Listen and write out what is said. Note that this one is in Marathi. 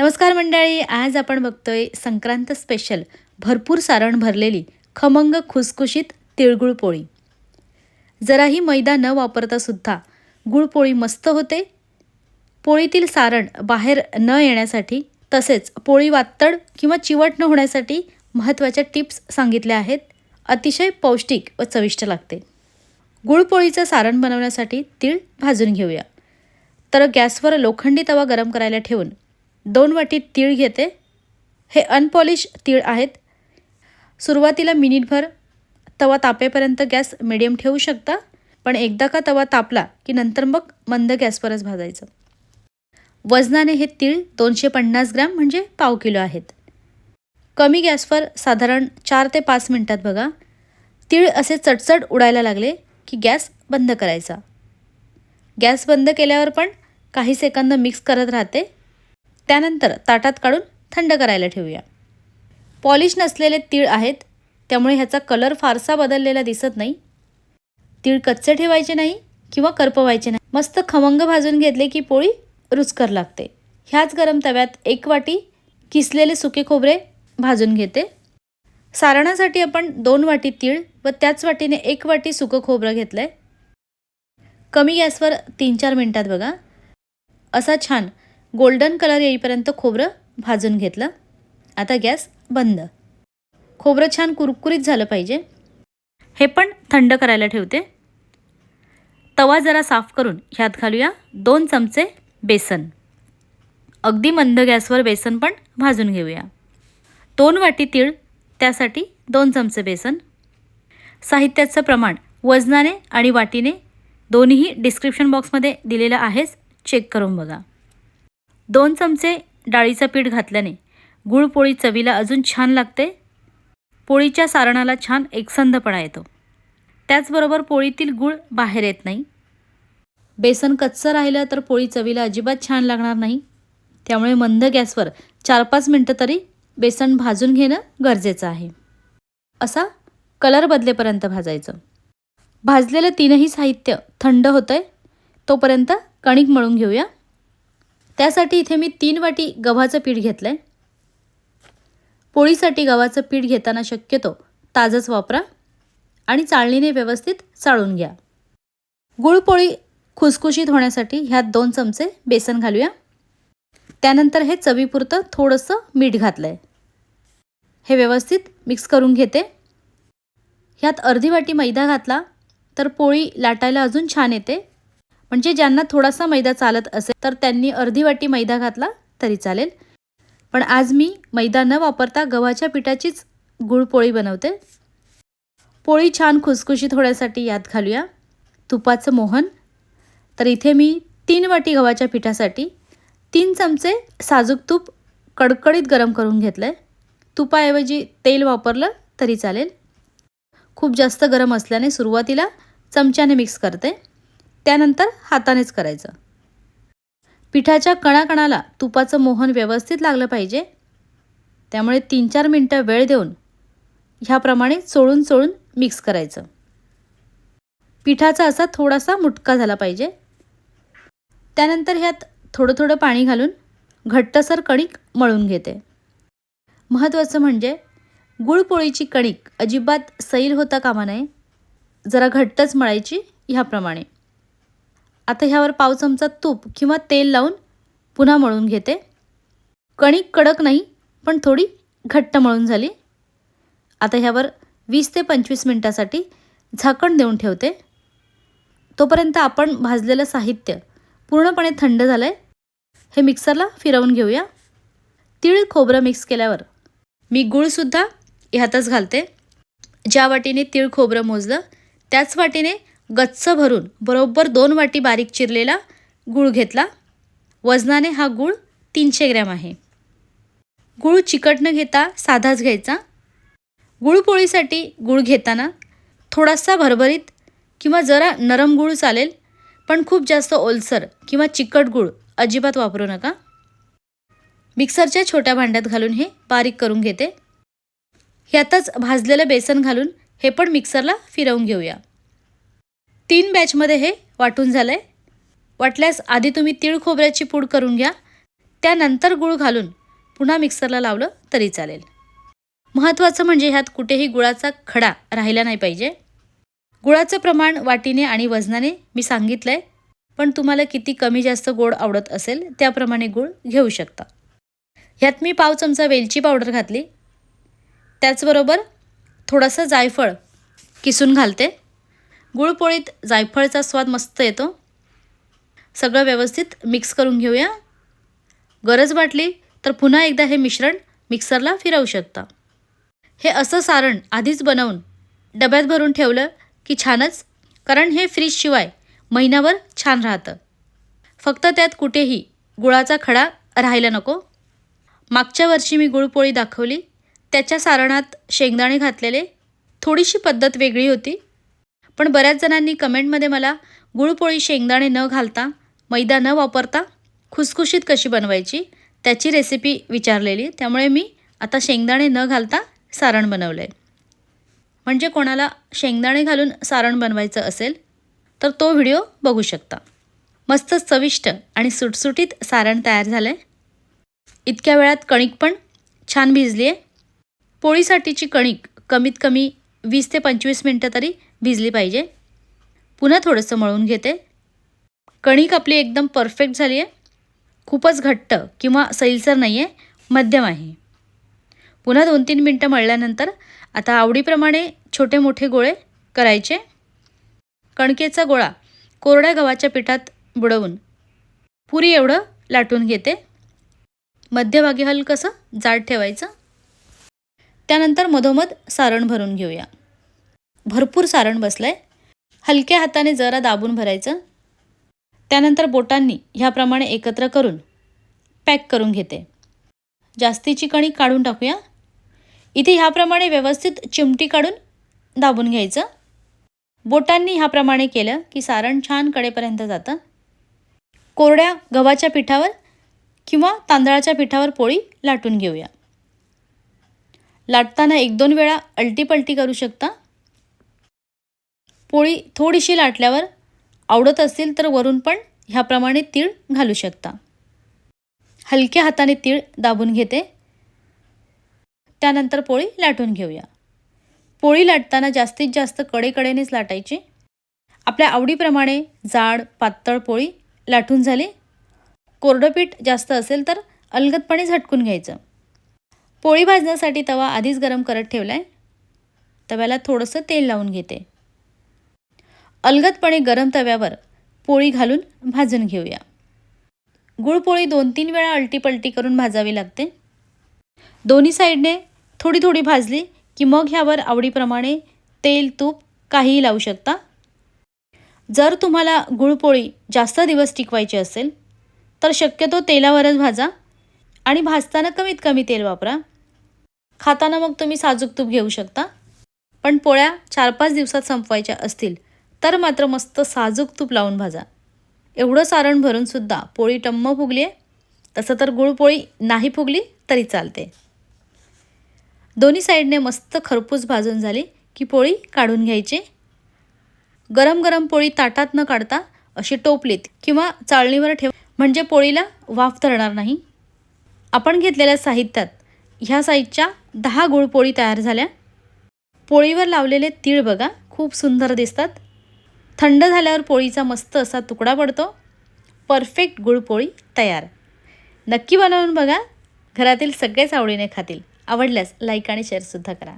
नमस्कार मंडळी आज आपण बघतोय संक्रांत स्पेशल भरपूर सारण भरलेली खमंग खुसखुशीत तिळगुळ पोळी. जराही मैदा न वापरता सुद्धा गुळपोळी मस्त होते. पोळीतील सारण बाहेर न येण्यासाठी तसेच पोळी वातड किंवा चिवट न होण्यासाठी महत्त्वाच्या टिप्स सांगितल्या आहेत. अतिशय पौष्टिक व चविष्ट लागते. गुळपोळीचं सारण बनवण्यासाठी तीळ भाजून घेऊया. तर गॅसवर लोखंडी तवा गरम करायला ठेवून दोन वाटी तीळ घेते. हे अनपॉलिश तीळ आहेत. सुरुवातीला मिनिटभर तवा तापेपर्यंत गॅस मिडियम ठेवू शकता. पण एकदा का तवा तापला की नंतर मग मंद गॅसवरच भाजायचं. वजनाने हे तीळ दोनशे पन्नास ग्रॅम म्हणजे पाव किलो आहेत. कमी गॅसवर साधारण चार ते पाच मिनटात बघा. तीळ असे चटचट उडायला लागले की गॅस बंद करायचा. गॅस बंद केल्यावर पण काही सेकंद मिक्स करत राहते. त्यानंतर ताटात काढून थंड करायला ठेवूया. पॉलिश नसलेले तीळ आहेत त्यामुळे ह्याचा कलर फारसा बदललेला दिसत नाही. तीळ कच्चे ठेवायचे नाही किंवा करपवायचे नाही. मस्त खमंग भाजून घेतले की पोळी रुचकर लागते. ह्याच गरम तव्यात एक वाटी किसलेले सुके खोबरे भाजून घेते. सारणासाठी आपण दोन वाटी तीळ व त्याच वाटीने एक वाटी सुकं खोबरं घेतलं आहे कमी गॅसवर तीन चार मिनटात बघा. असा छान गोल्डन कलर येईपर्यंत खोबरं भाजून घेतलं. आता गॅस बंद. खोबरं छान कुरकुरीत झालं पाहिजे. हे पण थंड करायला ठेवते. तवा जरा साफ करून ह्यात घालूया दोन चमचे बेसन. अगदी मंद गॅसवर बेसन पण भाजून घेऊया. दोन वाटी तीळ त्यासाठी दोन चमचे बेसन. साहित्याचं प्रमाण वजनाने आणि वाटीने दोन्हीही डिस्क्रिप्शन बॉक्समध्ये दिलेलं आहेच. चेक करून बघा. दोन चमचे डाळीचं पीठ घातल्याने गुळपोळी चवीला अजून छान लागते. पोळीच्या सारणाला छान एकसंधपणा येतो. त्याचबरोबर पोळीतील गूळ बाहेर येत नाही. बेसन कच्चं राहिलं तर पोळी चवीला अजिबात छान लागणार नाही. त्यामुळे मंद गॅसवर चार पाच मिनटं तरी बेसन भाजून घेणं गरजेचं आहे. असा कलर बदलेपर्यंत भाजायचं. भाजलेलं तीनही साहित्य थंड होतं आहे तोपर्यंत कणिक मळून घेऊया. त्यासाठी इथे मी तीन वाटी गव्हाचं पीठ घेतलं आहे पोळीसाठी गव्हाचं पीठ घेताना शक्यतो ताजंच वापरा आणि चाळणीने व्यवस्थित चाळून घ्या. गुळपोळी खुसखुशीत होण्यासाठी ह्यात दोन चमचे बेसन घालूया. त्यानंतर हे चवीपुरतं थोडंसं मीठ घातलं आहे हे व्यवस्थित मिक्स करून घेते. ह्यात अर्धी वाटी मैदा घातला तर पोळी लाटायला अजून छान येते. म्हणजे ज्यांना थोडासा मैदा चालत असेल तर त्यांनी अर्धी वाटी मैदा घातला तरी चालेल. पण आज मी मैदा न वापरता गव्हाच्या पिठाचीच गुळपोळी बनवते. पोळी छान खुसखुशीत होण्यासाठी यात घालूया तुपाचं मोहन. तर इथे मी तीन वाटी गव्हाच्या पिठासाठी तीन चमचे साजूक तूप कडकडीत गरम करून घेतलं आहे तुपाऐवजी तेल वापरलं तरी चालेल. खूप जास्त गरम असल्याने सुरुवातीला चमच्याने मिक्स करते. त्यानंतर हातानेच करायचं. पिठाच्या कणाकणाला तुपाचं मोहन व्यवस्थित लागलं पाहिजे. त्यामुळे तीन चार मिनटं वेळ देऊन ह्याप्रमाणे चोळून चोळून मिक्स करायचं. पिठाचा असा थोडासा मुटका झाला पाहिजे. त्यानंतर ह्यात थोडं थोडं पाणी घालून घट्टसर कणिक मळून घेते. महत्त्वाचं म्हणजे गुळपोळीची कणिक अजिबात सैल होता कामा नये. जरा घट्टच मळायची ह्याप्रमाणे. आता ह्यावर पाव चमचा तूप किंवा तेल लावून पुन्हा मळून घेते. कणिक कडक नाही पण थोडी घट्ट मळून झाली. आता ह्यावर वीस ते पंचवीस मिनटासाठी झाकण देऊन ठेवते. तोपर्यंत आपण भाजलेलं साहित्य पूर्णपणे थंड झालं आहे हे मिक्सरला फिरवून घेऊया. तीळ खोबरं मिक्स केल्यावर मी गूळसुद्धा ह्यातच घालते. ज्या वाटीने तीळ खोबरं मोजलं त्याच वाटीने गच्च भरून बरोबर दोन वाटी बारीक चिरलेला गूळ घेतला. वजनाने हा गूळ तीनशे ग्रॅम आहे. गूळ चिकट न घेता साधाच घ्यायचा. गुळपोळीसाठी गूळ घेताना थोडासा भरभरीत किंवा जरा नरम गूळ चालेल पण खूप जास्त ओलसर किंवा चिकट गूळ अजिबात वापरू नका. मिक्सरच्या छोट्या भांड्यात घालून हे बारीक करून घेते. ह्यातच भाजलेलं बेसन घालून हे पण मिक्सरला फिरवून घेऊया. तीन बॅचमध्ये हे वाटून झालं आहे वाटल्यास आधी तुम्ही तीळ खोबऱ्याची पूड करून घ्या. त्यानंतर गूळ घालून पुन्हा मिक्सरला लावलं तरी चालेल. महत्त्वाचं म्हणजे ह्यात कुठेही गुळाचा खडा राहिला नाही पाहिजे. गुळाचं प्रमाण वाटीने आणि वजनाने मी सांगितलं आहे पण तुम्हाला किती कमी जास्त गोड आवडत असेल त्याप्रमाणे गूळ घेऊ शकता. ह्यात मी पाव चमचा वेलची पावडर घातली. त्याचबरोबर थोडंसं जायफळ किसून घालते. गुळपोळीत जायफळचा स्वाद मस्त येतो. सगळं व्यवस्थित मिक्स करून घेऊया. गरज वाटली तर पुन्हा एकदा हे मिश्रण मिक्सरला फिरवू शकता. हे असं सारण आधीच बनवून डब्यात भरून ठेवलं की छानच कारण हे फ्रीजशिवाय महिनाभर छान राहतं. फक्त त्यात कुठेही गुळाचा खडा राहायला नको. मागच्या वर्षी मी गुळपोळी दाखवली. त्याच्या सारणात शेंगदाणे घातलेले. थोडीशी पद्धत वेगळी होती. पण बऱ्याच जणांनी कमेंटमध्ये मला गुळपोळी शेंगदाणे न घालता मैदा न वापरता खुसखुशीत कशी बनवायची? त्याची रेसिपी विचारलेली. त्यामुळे मी आता शेंगदाणे न घालता सारण बनवलं आहे म्हणजे कोणाला शेंगदाणे घालून सारण बनवायचं असेल तर तो व्हिडिओ बघू शकता. मस्त चविष्ट आणि सुटसुटीत सारण तयार झालं आहे इतक्या वेळात कणिक पण छान भिजली आहे पोळीसाठीची कणिक कमीत कमी वीस ते पंचवीस मिनटं तरी भिजली पाहिजे. पुन्हा थोडंसं मळून घेते. कणिक आपली एकदम परफेक्ट झाली आहे. खूपच घट्ट किंवा सैलसर नाही आहे मध्यम आहे. पुन्हा दोन तीन मिनटं मळल्यानंतर आता आवडीप्रमाणे छोटे मोठे गोळे करायचे. कणकेचा गोळा कोरड्या गव्हाच्या पिठात बुडवून पुरी एवढं लाटून घेते. मध्यभागी हलकंसं जाड ठेवायचं. त्यानंतर मधोमध सारण भरून घेऊया. भरपूर सारण बसलं आहे हलक्या हाताने जरा दाबून भरायचं. त्यानंतर बोटांनी ह्याप्रमाणे एकत्र करून पॅक करून घेते. जास्तीची कणी काढून टाकूया. इथे ह्याप्रमाणे व्यवस्थित चिमटी काढून दाबून घ्यायचं. बोटांनी ह्याप्रमाणे केलं की सारण छान कडेपर्यंत जातं. कोरड्या गव्हाच्या पिठावर किंवा तांदळाच्या पिठावर पोळी लाटून घेऊया. लाटताना एक दोन वेळा अलटीपलटी करू शकता. पोळी थोडीशी लाटल्यावर आवडत असेल तर वरून पण ह्याप्रमाणे तीळ घालू शकता. हलक्या हाताने तीळ दाबून घेते. त्यानंतर पोळी लाटून घेऊया. पोळी लाटताना जास्तीत जास्त कडेकडेनेच लाटायची. आपल्या आवडीप्रमाणे जाड पातळ पोळी लाटून झाली. कोरडं पीठ जास्त असेल तर अलगदपणे झटकून घ्यायचं. पोळी भाजण्यासाठी तवा आधीच गरम करत ठेवला आहे तव्याला थोडंसं तेल लावून घेते. अलगदपणे गरम तव्यावर पोळी घालून भाजून घेऊया. गुळपोळी दोन तीन वेळा अलटीपलटी करून भाजावी लागते. दोन्ही साईडने थोडी थोडी भाजली की मग ह्यावर आवडीप्रमाणे तेल तूप काहीही लावू शकता. जर तुम्हाला गुळपोळी जास्त दिवस टिकवायची असेल तर शक्यतो तेलावरच भाजा आणि भाजताना कमीत कमी तेल वापरा. खाताना मग तुम्ही साजूक तूप घेऊ शकता. पण पोळ्या चार पाच दिवसात संपवायच्या असतील तर मात्र मस्त साजूक तूप लावून भाजा. एवढं सारण भरूनसुद्धा पोळी टम्म फुगली आहे तसं तर गुळपोळी नाही फुगली तरी चालते. दोन्ही साईडने मस्त खरपूस भाजून झाली की पोळी काढून घ्यायची. गरम गरम पोळी ताटात न काढता अशी टोपलीत किंवा चाळणीवर ठेव म्हणजे पोळीला वाफ धरणार नाही. आपण घेतलेल्या साहित्यात ह्या साईजच्या दहा गुळपोळी तयार झाल्या. पोळीवर लावलेले तीळ बघा खूप सुंदर दिसतात. थंड झाल्यावर पोळीचा मस्त असा तुकडा पडतो. परफेक्ट गुळपोळी तयार. नक्की बनवून बघा. घरातील सगळेच आवडीने खातील. आवडल्यास लाईक आणि शेअरसुद्धा करा.